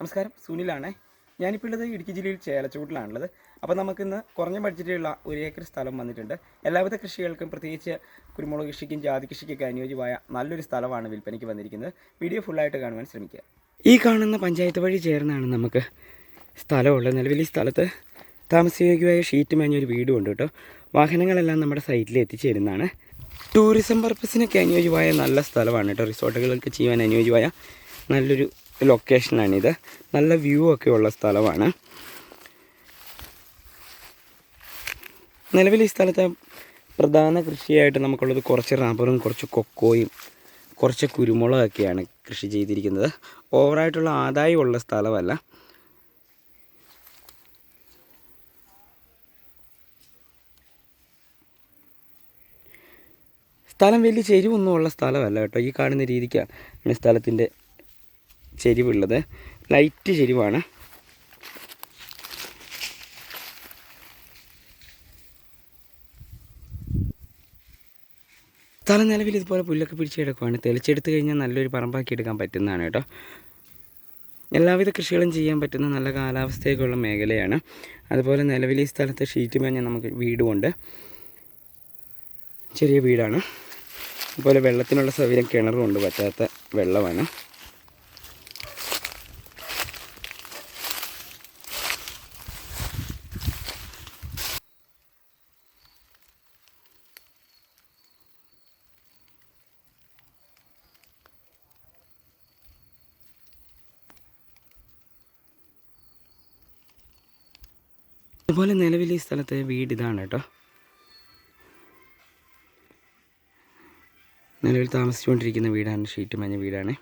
നമസ്കാരം. സുനിലാണേ. ഞാനിപ്പോൾ ഉള്ളത് ഇടുക്കി ജില്ലയിൽ ചേലച്ചൂട്ടിലാണുള്ളത്. അപ്പോൾ നമുക്കിന്ന് കുറഞ്ഞ ബഡ്ജറ്റിലുള്ള ഒരു ഏക്കർ സ്ഥലം വന്നിട്ടുണ്ട്. എല്ലാവിധ കൃഷികൾക്കും പ്രത്യേകിച്ച് കുരുമുളക് കൃഷിക്കും ജാതി കൃഷിക്കൊക്കെ അനുയോജ്യമായ നല്ലൊരു സ്ഥലമാണ് വിൽപ്പനയ്ക്ക് വന്നിരിക്കുന്നത്. വീഡിയോ ഫുള്ളായിട്ട് കാണുവാൻ ശ്രമിക്കുക. ഈ കാണുന്ന പഞ്ചായത്ത് വഴി ചേർന്നാണ് നമുക്ക് സ്ഥലമുള്ളത്. നിലവിൽ ഈ സ്ഥലത്ത് താമസയോഗ്യമായ ഷീറ്റ് മേഞ്ഞൊരു വീടും ഉണ്ട് കേട്ടോ. വാഹനങ്ങളെല്ലാം നമ്മുടെ സൈറ്റിൽ എത്തിച്ചേരുന്നതാണ്. ടൂറിസം പർപ്പസിനൊക്കെ അനുയോജ്യമായ നല്ല സ്ഥലമാണ് കേട്ടോ. റിസോർട്ടുകളൊക്കെ ചെയ്യാൻ അനുയോജ്യമായ നല്ലൊരു ലൊക്കേഷനാണിത് നല്ല വ്യൂ ഒക്കെ ഉള്ള സ്ഥലമാണ്. നിലവിൽ ഈ സ്ഥലത്തെ പ്രധാന കൃഷിയായിട്ട് നമുക്കുള്ളത് കുറച്ച് റബ്ബറും കുറച്ച് കൊക്കോയും കുറച്ച് കുരുമുളകൊക്കെയാണ് കൃഷി ചെയ്തിരിക്കുന്നത്. ഓവറായിട്ടുള്ള ആദായമുള്ള സ്ഥലമല്ല. സ്ഥലം വലിയ ചെരിവൊന്നും ഉള്ള സ്ഥലമല്ല കേട്ടോ. ഈ കാണുന്ന രീതിക്കാണ് സ്ഥലത്തിന്റെ ചെരിവുള്ളത്. ലൈറ്റ് ചെരിവാണ്. തല നിലവിൽ ഇതുപോലെ പുല്ലൊക്കെ പിടിച്ചെടുക്കുവാണ് തെളിച്ചെടുത്ത് കഴിഞ്ഞാൽ നല്ലൊരു പറമ്പാക്കി എടുക്കാൻ പറ്റുന്നതാണ് കേട്ടോ. എല്ലാവിധ കൃഷികളും ചെയ്യാൻ പറ്റുന്ന നല്ല കാലാവസ്ഥയൊക്കെയുള്ള മേഖലയാണ്. അതുപോലെ നിലവിൽ ഈ സ്ഥലത്ത് ഷീറ്റ് മേഞ്ഞ നമുക്ക് വീടുമുണ്ട്. ചെറിയ വീടാണ്. അതുപോലെ വെള്ളത്തിനുള്ള സൗകര്യം കിണറുമുണ്ട്. പറ്റാത്ത വെള്ളമാണ്. അതുപോലെ നിലവിൽ ഈ സ്ഥലത്തെ വീട് ഇതാണ് കേട്ടോ. നിലവിൽ താമസിച്ചുകൊണ്ടിരിക്കുന്ന വീടാണ് ഷീറ്റ് മഞ്ഞ വീടാണ്.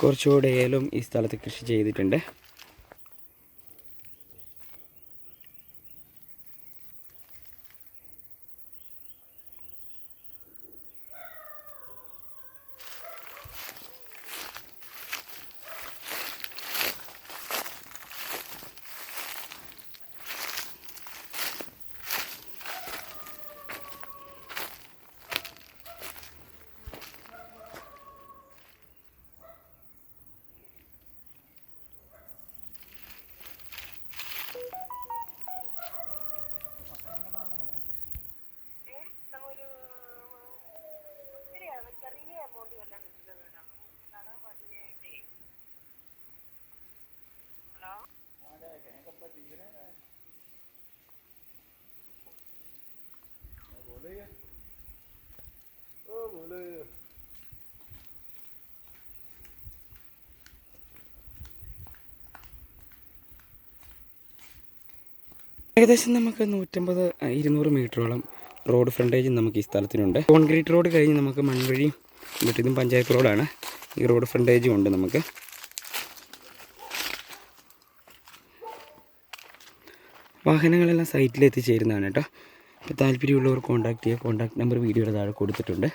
കുറച്ചുകൂടെ ഏലം ഈ സ്ഥലത്ത് കൃഷി ചെയ്തിട്ടുണ്ട്. ഏകദേശം നമുക്ക് നൂറ്റമ്പത് ഇരുന്നൂറ് മീറ്ററോളം റോഡ് ഫ്രണ്ടേജ് നമുക്ക് ഈ സ്ഥലത്തിനുണ്ട്. കോൺക്രീറ്റ് റോഡ് കഴിഞ്ഞ് നമുക്ക് മൺവഴി എന്നിട്ട് ഇതും പഞ്ചായത്ത് റോഡാണ്. ഈ റോഡ് ഫ്രണ്ടേജും ഉണ്ട് നമുക്ക്. വാഹനങ്ങളെല്ലാം സൈറ്റിൽ എത്തിച്ചേരുന്നതാണ് കേട്ടോ. അപ്പോൾ താല്പര്യമുള്ളവർ കോൺടാക്ട് ചെയ്യുക കോൺടാക്ട് നമ്പർ വീഡിയോയുടെ താഴെ കൊടുത്തിട്ടുണ്ട്.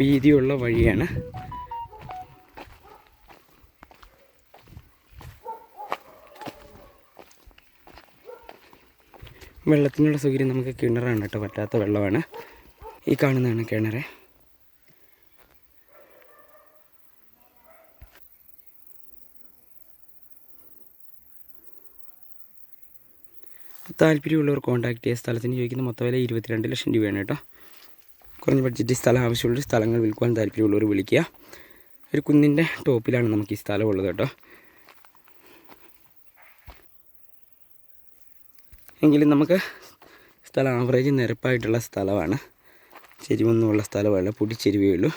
വീതിയുള്ള വഴിയാണ് വെള്ളത്തിനുള്ള സൗകര്യം നമുക്ക് കിണറാണ് കേട്ടോ പറ്റാത്ത വെള്ളമാണ്. ഈ കാണുന്നതാണ് കിണർ താല്പര്യമുള്ളവർ കോൺടാക്ട് ചെയ്യുക സ്ഥലത്തിന് ചോദിക്കുന്ന മൊത്തം വില ഇരുപത്തിരണ്ട് ലക്ഷം രൂപയാണ് കേട്ടോ. കുറഞ്ഞ ബഡ്ജറ്റ് സ്ഥലം ആവശ്യമുള്ള സ്ഥലങ്ങൾ വിൽക്കുവാൻ താല്പര്യമുള്ളവർ വിളിക്കുക. ഒരു കുന്നിന്റെ ടോപ്പിലാണ് നമുക്ക് ഈ സ്ഥലം ഉള്ളത് കേട്ടോ. എങ്കിലും നമുക്ക് സ്ഥലം ആവറേജ് നിരപ്പായിട്ടുള്ള സ്ഥലമാണ്. ചെരിവൊന്നുമുള്ള സ്ഥലമല്ല പൊടിച്ചെരുവേ ഉള്ളൂ.